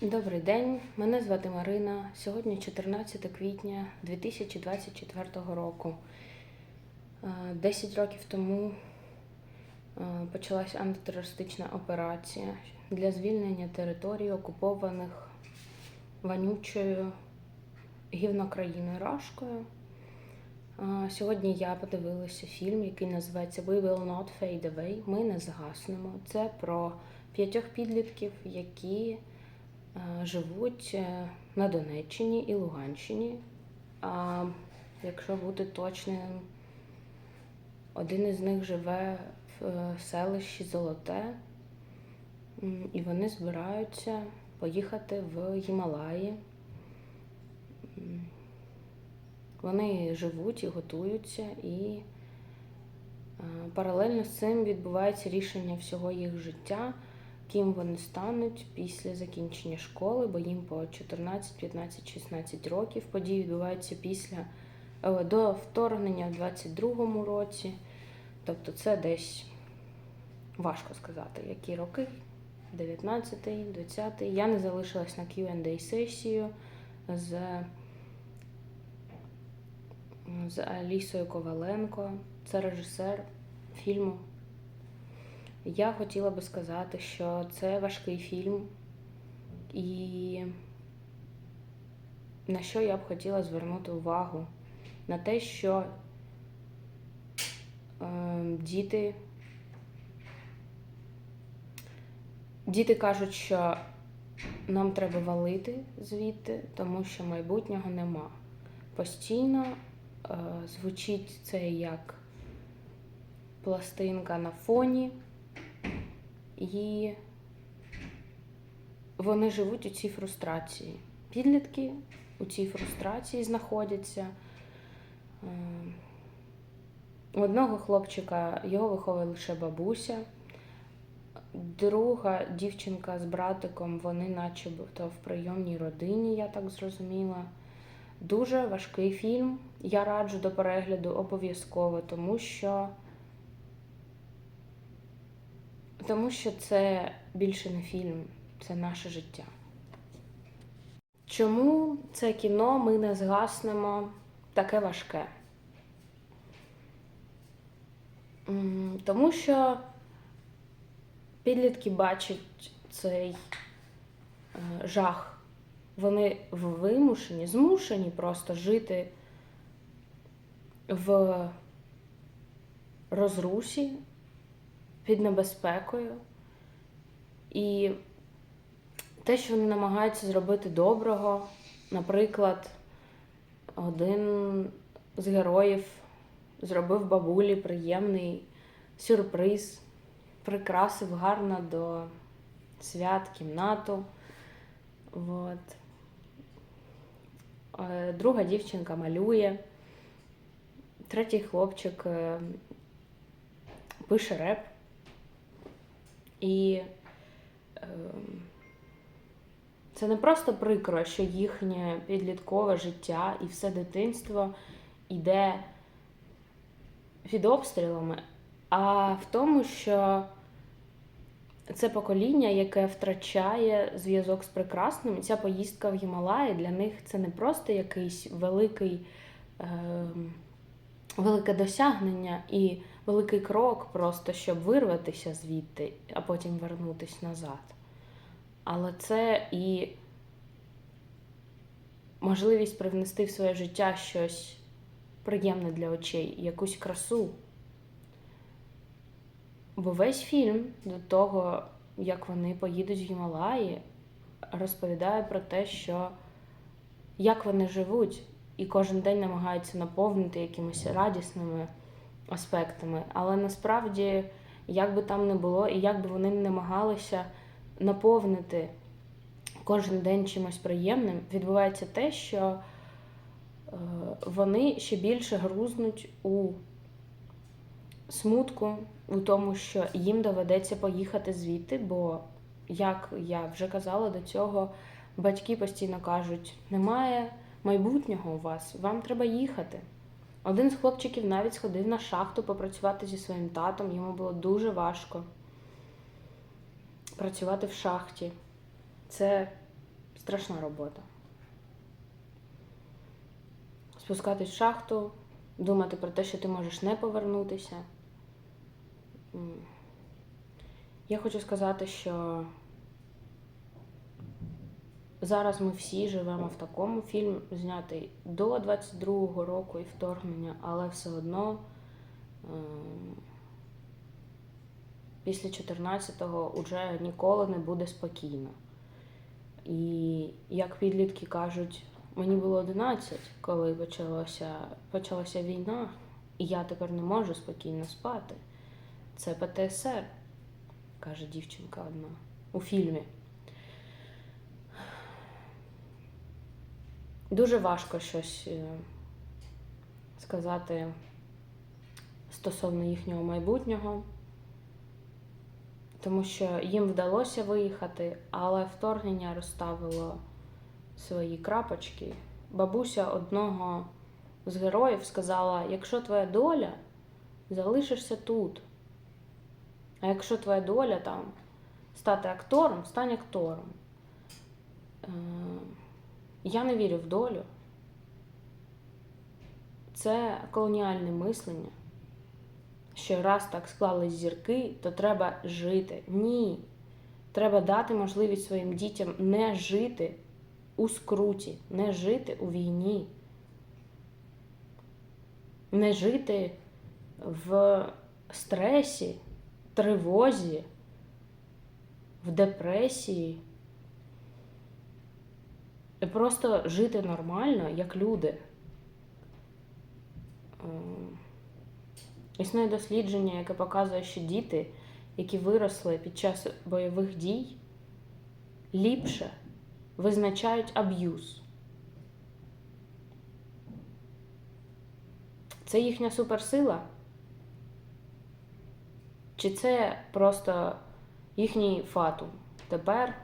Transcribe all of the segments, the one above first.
Добрий день, мене звати Марина. Сьогодні 14 квітня 2024 року. Е, 10 років тому е, почалась антитерористична операція для звільнення територій, окупованих вонючою гівнокраїною Рашкою. Е, Сьогодні я подивилася фільм, який називається We Will Not Fade Away. Ми не згаснемо. Це про п'ятьох підлітків, які е, живуть е, на Донеччині і Луганщині. А якщо бути точним, один із них живе в е, селищі Золоте, і вони збираються поїхати в Гімалаї. Вони живуть і готуються, і е, паралельно з цим відбувається рішення всього їх життя, ким вони стануть після закінчення школи, бо їм по 14, 15, 16 років. Події відбуваються після е, до вторгнення в 22-му році. Тобто це десь важко сказати, які роки. 19-й, 20-й. Я не залишилась на Q&A сесію з, з Алісою Коваленко. Це режисер фільму. Я хотіла би сказати, що це важкий фільм, і на що я б хотіла звернути увагу? На те, що е, діти. Діти кажуть, що нам треба валити звідти, тому що майбутнього нема. Постійно е, звучить це як пластинка на фоні, і вони живуть у цій фрустрації. Підлітки у цій фрустрації знаходяться. Е, У одного хлопчика його виховує лише бабуся. Друга дівчинка з братиком, вони начебто в прийомній родині, я так зрозуміла. Дуже важкий фільм. Я раджу до перегляду обов'язково, тому що тому що це більше не фільм, це наше життя. Чому це кіно ми не згаснемо таке важке? Тому що підлітки бачать цей е, жах. Вони вимушені, змушені просто жити в розрусі під небезпекою. І те, що вони намагаються зробити доброго, наприклад, один з героїв зробив бабулі приємний сюрприз прикрасив гарно до свят кімнату. От. Е, Друга дівчинка малює, третій хлопчик е, пише реп. І е, це не просто прикро, що їхнє підліткове життя і все дитинство йде під обстрілами, а в тому, що це покоління, яке втрачає зв'язок з прекрасним. Ця поїздка в Гімалаї для них це не просто якийсь великий, е, велике досягнення і великий крок, просто щоб вирватися звідти, а потім вернутися назад. Але це і можливість привнести в своє життя щось приємне для очей, якусь красу. Бо весь фільм до того, як вони поїдуть в Гімалаї, розповідає про те, що як вони живуть, і кожен день намагаються наповнити якимись радісними аспектами. Але насправді, як би там не було, і як би вони не намагалися наповнити кожен день чимось приємним, відбувається те, що е, вони ще більше грузнуть у смутку у тому, що їм доведеться поїхати звідти, бо, як я вже казала до цього, батьки постійно кажуть: немає майбутнього у вас, вам треба їхати. Один з хлопчиків навіть сходив на шахту попрацювати зі своїм татом, йому було дуже важко працювати в шахті. Це страшна робота. Спускатись в шахту, думати про те, що ти можеш не повернутися. Я хочу сказати, що зараз ми всі живемо в такому фільм, знятий до 22-го року і вторгнення, але все одно ем, після 14-го вже ніколи не буде спокійно. І як підлітки кажуть, мені було 11, коли почалося, почалася війна, і я тепер не можу спокійно спати. Це ПТСР, каже дівчинка одна у фільмі. Дуже важко щось е, сказати стосовно їхнього майбутнього, тому що їм вдалося виїхати, але вторгнення розставило свої крапочки. Бабуся одного з героїв сказала: якщо твоя доля, залишишся тут. А якщо твоя доля там стати актором, стань актором. Я не вірю в долю. Це колоніальне мислення. Що раз так склались зірки, то треба жити. Ні. Треба дати можливість своїм дітям не жити у скруті, не жити у війні, не жити в стресі, тривозі, в депресії. Просто жити нормально, як люди. Ем, Існує дослідження, яке показує, що діти, які виросли під час бойових дій, ліпше визначають аб'юз. Це їхня суперсила? Чи це просто їхній фатум? Тепер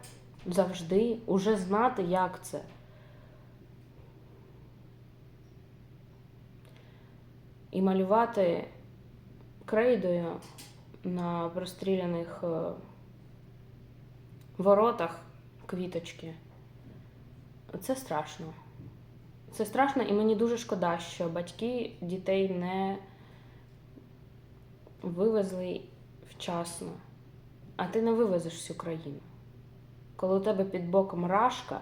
завжди уже знати, як це. І малювати крейдою на простріляних е, воротах квіточки. Це страшно. Це страшно, і мені дуже шкода, що батьки дітей не вивезли вчасно, а ти не вивезеш всю країну. Коли у тебе під боком рашка,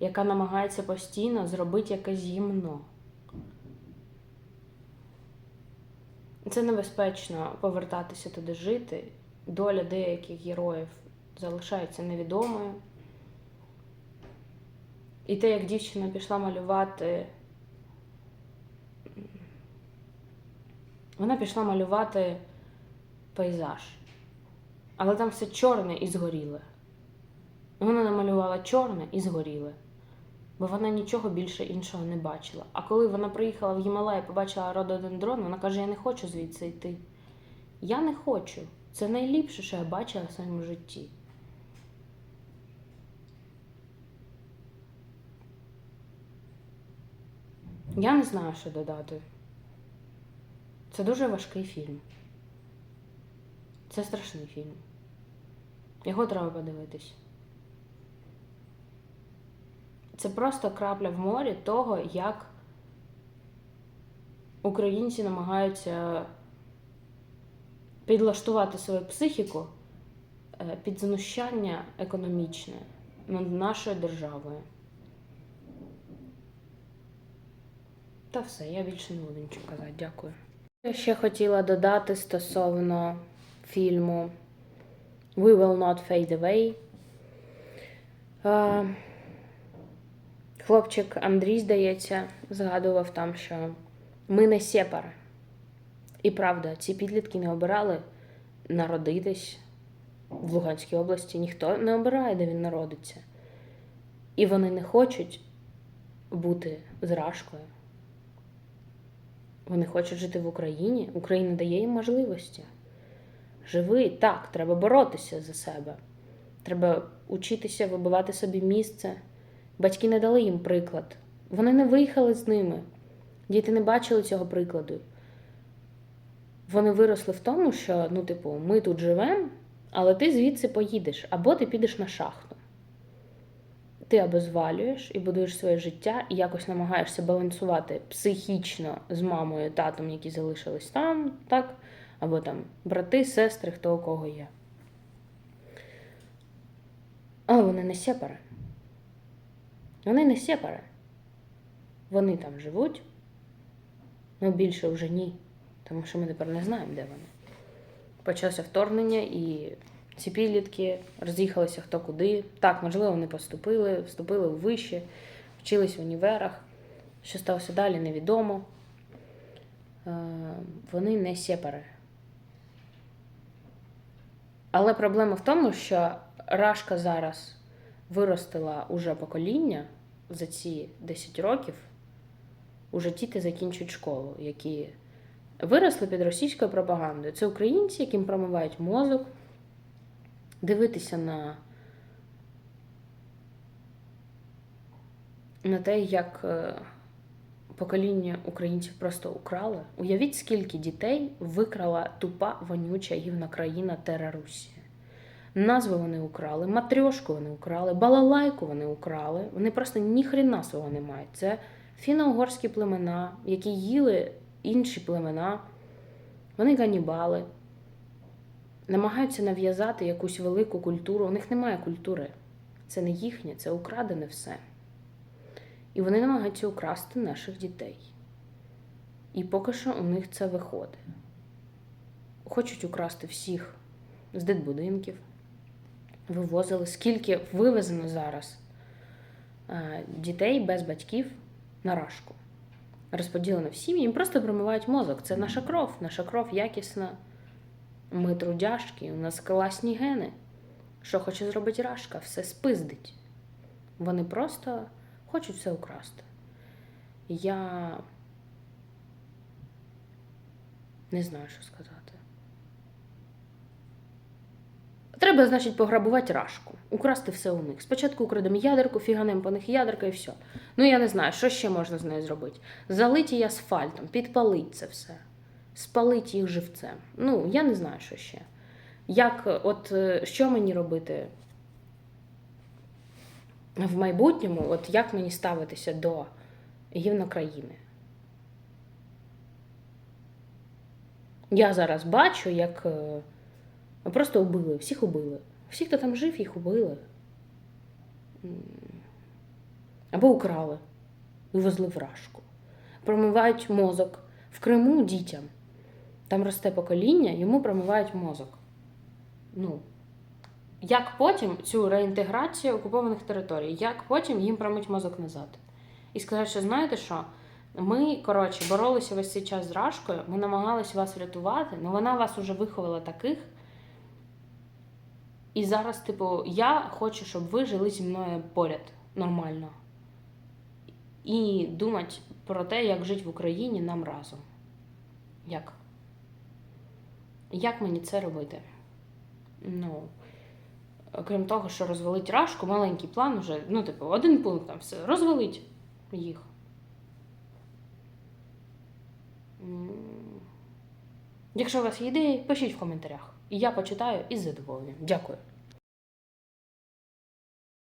яка намагається постійно зробити якесь гімно. Це небезпечно повертатися туди жити. Доля деяких героїв залишається невідомою. І те, як дівчина пішла малювати, вона пішла малювати пейзаж. Але там все чорне і згоріле. Вона намалювала чорне і згоріле, бо вона нічого більше іншого не бачила. А коли вона приїхала в Гімалай і побачила рододендрон, вона каже: Я не хочу звідси йти. Я не хочу. Це найліпше, що я бачила в своєму житті. Я не знаю, що додати. Це дуже важкий фільм. Це страшний фільм. Його треба подивитись. Це просто крапля в морі того, як українці намагаються підлаштувати свою психіку е, під знущання економічне над нашою державою. Та все, я більше не буду нічого казати. Дякую. Я ще хотіла додати стосовно фільму We Will Not Fade Away. Хлопчик Андрій, здається, згадував там, що ми не сепари. І правда, ці підлітки не обирали народитись в Луганській області. Ніхто не обирає, де він народиться. І вони не хочуть бути зражкою. Вони хочуть жити в Україні. Україна дає їм можливості. Живи так, треба боротися за себе. Треба учитися вибивати собі місце. Батьки не дали їм приклад. Вони не виїхали з ними. Діти не бачили цього прикладу. Вони виросли в тому, що, ну, типу, ми тут живемо, але ти звідси поїдеш, або ти підеш на шахту. ти або звалюєш і будуєш своє життя, і якось намагаєшся балансувати психічно з мамою, татом, які залишились там, так? Або там брати, сестри, хто у кого є. Але вони не сепари. Вони не сепари. Вони там живуть, ну більше вже ні. Тому що ми тепер не знаємо, де вони. Почалося вторгнення, і ці підлітки роз'їхалися хто куди. Так, можливо, вони поступили, вступили у виші, вчились в універах. Що сталося далі, невідомо. Е, Вони не сепари. Але проблема в тому, що Рашка зараз виростила уже покоління за ці 10 років. Уже діти закінчують школу, які виросли під російською пропагандою. Це українці, яким промивають мозок, дивитися на, на те, як е, покоління українців просто украли. Уявіть, скільки дітей викрала тупа вонюча гівна країна Терарусія. Назви вони украли, матрьошку вони украли, балалайку вони украли. Вони просто ніхрена свого не мають. Це фіно-угорські племена, які їли інші племена. Вони ганібали, намагаються нав'язати якусь велику культуру. У них немає культури. Це не їхнє, це украдене все. І вони намагаються украсти наших дітей. І поки що у них це виходить. Хочуть украсти всіх з дитбудинків, вивозили, скільки вивезено зараз е, дітей без батьків на рашку. Розподілено в сім'ї, їм просто промивають мозок. Це наша кров, наша кров якісна. Ми трудяшки, у нас класні гени. Що хоче зробити рашка? Все спиздить. Вони просто хочуть все украсти. Я не знаю, що сказати. Треба, значить, пограбувати рашку, украсти все у них. Спочатку украдемо ядерку, фіганем по них ядерка і все. Ну я не знаю, що ще можна з нею зробити. Залить її асфальтом, підпалить це все, спалить їх живцем. Ну, я не знаю, що ще. Як, от е, що мені робити в майбутньому, от як мені ставитися до гівна країни? Я зараз бачу, як е, просто убили, всіх убили. Всі, хто там жив, їх убили. Або украли, вивезли в рашку. Промивають мозок. В Криму дітям. Там росте покоління, йому промивають мозок. Ну, як потім цю реінтеграцію окупованих територій, як потім їм промить мозок назад? І сказати, що знаєте що? Ми, коротше, боролися весь цей час з Рашкою, ми намагалися вас врятувати, але вона вас уже виховала таких. І зараз, типу, я хочу, щоб ви жили зі мною поряд нормально. І думати про те, як жити в Україні нам разом. Як? Як мені це робити? Ну, окрім того, що розвалить рашку, маленький план вже, ну, типу, один пункт там все, розвалить їх. Якщо у вас є ідеї, пишіть в коментарях. І я почитаю із задоволенням. Дякую.